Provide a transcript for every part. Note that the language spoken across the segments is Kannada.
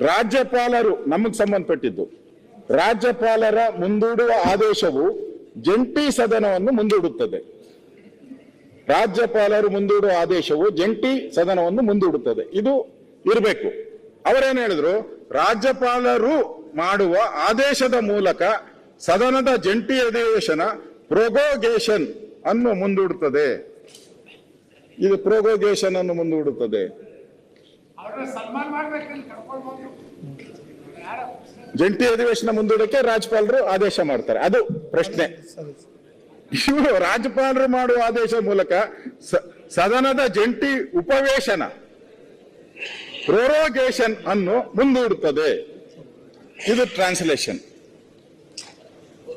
ರಾಜ್ಯಪಾಲರು ನಮಗೆ ಸಂಬಂಧಪಟ್ಟಿದ್ದು. ರಾಜ್ಯಪಾಲರ ಮುಂದೂಡುವ ಆದೇಶವು ಜಂಟಿ ಸದನವನ್ನು ಮುಂದೂಡುತ್ತದೆ. ರಾಜ್ಯಪಾಲರು ಮುಂದೂಡುವ ಆದೇಶವು ಜಂಟಿ ಸದನವನ್ನು ಮುಂದೂಡುತ್ತದೆ. ಇದು ಇರಬೇಕು. ಅವರೇನು ಹೇಳಿದ್ರು? ರಾಜ್ಯಪಾಲರು ಮಾಡುವ ಆದೇಶದ ಮೂಲಕ ಸದನದ ಜಂಟಿ ಅಧಿವೇಶನ ಪ್ರೊಗೋಗೇಷನ್ ಅನ್ನು ಮುಂದೂಡುತ್ತದೆ. ಇದು ಪ್ರೊಗೋಗೇಷನ್ ಅನ್ನು ಮುಂದೂಡುತ್ತದೆ. ಜಂಟಿ ಅಧಿವೇಶನ ಮುಂದೂಡಕ್ಕೆ ರಾಜ್ಯಪಾಲರು ಆದೇಶ ಮಾಡ್ತಾರೆ. ಅದು ಪ್ರಶ್ನೆ. ಇವರು ರಾಜ್ಯಪಾಲರು ಮಾಡುವ ಆದೇಶ ಮೂಲಕ ಸದನದ ಜಂಟಿ ಉಪವೇಶನ ಪ್ರೊರೋಗೇಷನ್ ಅನ್ನು ಮುಂದೂಡುತ್ತದೆ. ಇದು ಟ್ರಾನ್ಸ್ಲೇಷನ್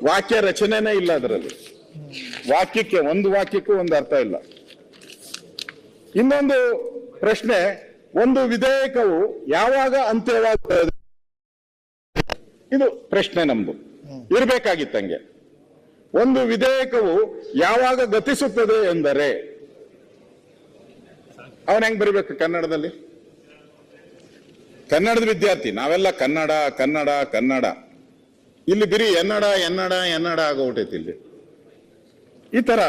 ವಾಕ್ಯ ರಚನೆನೇ ಇಲ್ಲ ಅದರಲ್ಲಿ. ವಾಕ್ಯಕ್ಕೆ, ಒಂದು ವಾಕ್ಯಕ್ಕೂ ಒಂದು ಅರ್ಥ ಇಲ್ಲ. ಇನ್ನೊಂದು ಪ್ರಶ್ನೆ ಒಂದು ವಿಧೇಯಕವು ಯಾವಾಗ ಅಂತ್ಯವಾಗ್ತದೆ ಇದು ಪ್ರಶ್ನೆ ನಮ್ದು. ಇರ್ಬೇಕಾಗಿತ್ತಂಗೆ ಒಂದು ವಿಧೇಯಕವು ಯಾವಾಗ ಗತಿಸುತ್ತದೆ ಎಂದರೆ, ಅವನ್ ಹೆಂಗ್ ಬರಿಬೇಕು ಕನ್ನಡದಲ್ಲಿ? ಕನ್ನಡದ ವಿದ್ಯಾರ್ಥಿ, ನಾವೆಲ್ಲ ಕನ್ನಡ ಕನ್ನಡ ಕನ್ನಡ. ಇಲ್ಲಿ ಬಿರಿ ಎನ್ನಡ ಎನ್ನಡ ಎನ್ನಡ ಆಗೋಗ್ಬಿಟ್ಟೈತಿ ಇಲ್ಲಿ. ಈ ತರ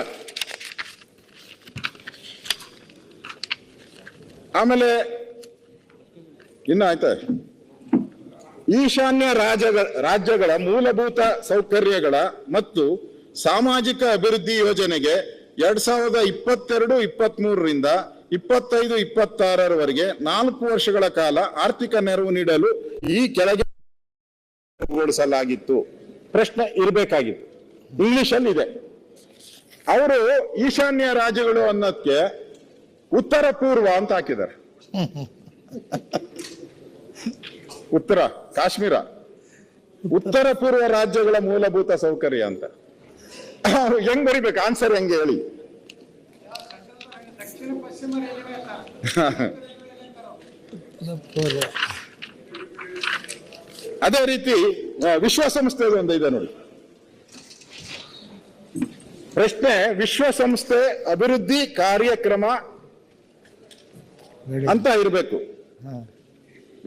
ಆಮೇಲೆ ಇನ್ನು ಆಯ್ತಾ? ಈಶಾನ್ಯ ರಾಜ್ಯಗಳ ರಾಜ್ಯಗಳ ಮೂಲಭೂತ ಸೌಕರ್ಯಗಳ ಮತ್ತು ಸಾಮಾಜಿಕ ಅಭಿವೃದ್ಧಿ ಯೋಜನೆಗೆ ಎರಡ್ ಸಾವಿರದ ಇಪ್ಪತ್ತೆರಡು ಇಪ್ಪತ್ತ್ ಮೂರರಿಂದ ಇಪ್ಪತ್ತೈದು, ಇಪ್ಪತ್ತಾರರವರೆಗೆ ನಾಲ್ಕು ವರ್ಷಗಳ ಕಾಲ ಆರ್ಥಿಕ ನೆರವು ನೀಡಲು ಈ ಕೆಳಗೆ ಗೊಳಿಸಲಾಗಿತ್ತು ಪ್ರಶ್ನೆ ಇರಬೇಕಾಗಿತ್ತು. ಇಂಗ್ಲಿಷಲ್ಲಿ ಇದೆ ಅವರು ಈಶಾನ್ಯ ರಾಜ್ಯಗಳು ಅನ್ನೋದಕ್ಕೆ ಉತ್ತರ ಪೂರ್ವ ಅಂತ ಹಾಕಿದ್ದಾರೆ. ಉತ್ತರ, ಕಾಶ್ಮೀರ. ಉತ್ತರ ಪೂರ್ವ ರಾಜ್ಯಗಳ ಮೂಲಭೂತ ಸೌಕರ್ಯ ಅಂತ. ಹೆಂಗ್ ಬರಿಬೇಕು? ಆನ್ಸರ್ ಹೆಂಗೆ ಹೇಳಿ? ಅದೇ ರೀತಿ ವಿಶ್ವಸಂಸ್ಥೆ ಒಂದು ಇದೆ ನೋಡಿ. ಪ್ರಶ್ನೆ, ವಿಶ್ವಸಂಸ್ಥೆ ಅಭಿವೃದ್ಧಿ ಕಾರ್ಯಕ್ರಮ ಅಂತ ಇರಬೇಕು.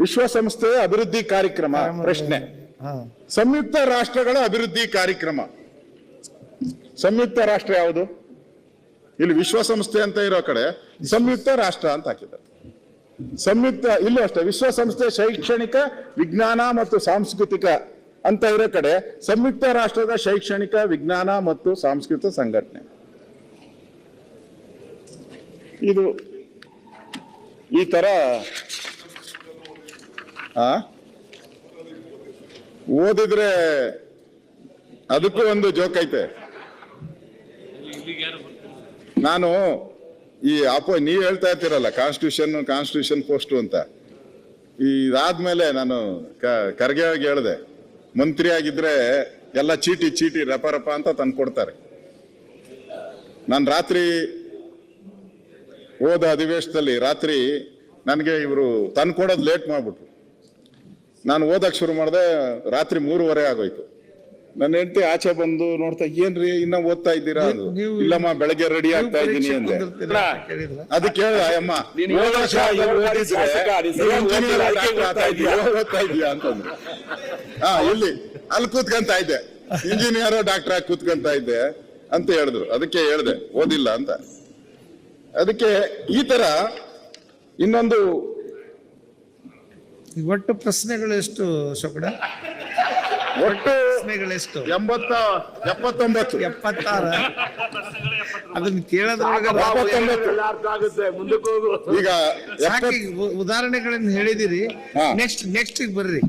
ವಿಶ್ವಸಂಸ್ಥೆಯ ಅಭಿವೃದ್ಧಿ ಕಾರ್ಯಕ್ರಮ ಪ್ರಶ್ನೆ. ಸಂಯುಕ್ತ ರಾಷ್ಟ್ರಗಳ ಅಭಿವೃದ್ಧಿ ಕಾರ್ಯಕ್ರಮ. ಸಂಯುಕ್ತ ರಾಷ್ಟ್ರ ಯಾವುದು? ಇಲ್ಲಿ ವಿಶ್ವಸಂಸ್ಥೆ ಅಂತ ಇರೋ ಕಡೆ ಸಂಯುಕ್ತ ರಾಷ್ಟ್ರ ಅಂತ ಹಾಕಿದ್ದಾರೆ. ಸಂಯುಕ್ತ ಇಲ್ಲೂ ಅಷ್ಟೇ ವಿಶ್ವಸಂಸ್ಥೆ ಶೈಕ್ಷಣಿಕ ವಿಜ್ಞಾನ ಮತ್ತು ಸಾಂಸ್ಕೃತಿಕ ಅಂತ ಇರೋ ಕಡೆ ಸಂಯುಕ್ತ ರಾಷ್ಟ್ರದ ಶೈಕ್ಷಣಿಕ ವಿಜ್ಞಾನ ಮತ್ತು ಸಾಂಸ್ಕೃತಿಕ ಸಂಘಟನೆ. ಇದು ಈ ತರ, ಆ? ಓದಿದ್ರೆ ಅದಕ್ಕೂ ಒಂದು ಜೋಕ್ ಐತೆ. ನಾನು ಈ ಅಪೋ, ನೀವ್ ಹೇಳ್ತಾ ಇರ್ತೀರಲ್ಲ ಕಾನ್ಸ್ಟಿಟ್ಯೂಷನ್ ಕಾನ್ಸ್ಟಿಟ್ಯೂಷನ್ ಪೋಸ್ಟ್ ಅಂತ. ಇದಾದ್ಮೇಲೆ ನಾನು ಖರ್ಗೆ ಹೋಗಿ ಹೇಳಿದೆ ಮಂತ್ರಿ ಆಗಿದ್ರೆ ಎಲ್ಲ ಚೀಟಿ ಚೀಟಿ, ರಪ ರಪ ಅಂತ ತಂದು ಕೊಡ್ತಾರೆ ನಾನು ರಾತ್ರಿ ಹೋದ ಅಧಿವೇಶನದಲ್ಲಿ ರಾತ್ರಿ ನನಗೆ ಇವರು ತಂದು ಕೊಡೋದು ಲೇಟ್ ಮಾಡ್ಬಿಟ್ರು. ನಾನು ಓದಕ್ಕೆ ಶುರು ಮಾಡಿದೆ ರಾತ್ರಿ ಮೂರುವರೆ ಆಗೋಯ್ತು. ನನ್ನ ಹೆಂಡತಿ ಆಚೆ ಬಂದು ನೋಡ್ತಾ ಏನ್ರಿ ಇನ್ನ ಓದ್ತಾ ಇದ್ದೀರಾ ಅಂದ್ರು. ಇಲ್ಲಮ್ಮ ಬೆಳಗ್ಗೆ ರೆಡಿ ಆಗ್ತಾ ಇದ್ದೀನಿ ಅಂದೆ. ಅದಕ್ಕೆ ಕೇಳ ಇದೀಯಾ, ಓದ್ತಾ ಇದೀಯಾ ಅಂತಂದ್ರು. ಹಾ ಇಲ್ಲಿ ಅಲ್ಲಿ ಕೂತ್ಕಂತ ಇದ್ದೆ. ಇಂಜಿನಿಯರ್ ಡಾಕ್ಟರ್ ಆಗಿ ಕೂತ್ಕಂತ ಇದ್ದೆ ಅಂತ ಹೇಳಿದ್ರು. ಅದಕ್ಕೆ ಹೇಳ್ದೆ ಓದಿಲ್ಲ ಅಂತ. ಅದಕ್ಕೆ ಈ ತರ ಇನ್ನೊಂದು ಒಟ್ಟು ಪ್ರಶ್ನೆಗಳು ಎಷ್ಟು ಶೋಕಡ? ಒಟ್ಟು ಪ್ರಶ್ನೆಗಳೆಷ್ಟು ಎಂಬತ್ತ ಎಪ್ಪತ್ತೊಂಬತ್ತು. ಎಪ್ಪತ್ತಾರ. ಅದನ್ನ ಕೇಳೋದ್ರೊಳಗ ಈಗ ಉದಾಹರಣೆಗಳನ್ನ ಹೇಳಿದಿರಿ. ನೆಕ್ಸ್ಟ್ ನೆಕ್ಸ್ಟ್ ಬರ್ರಿ.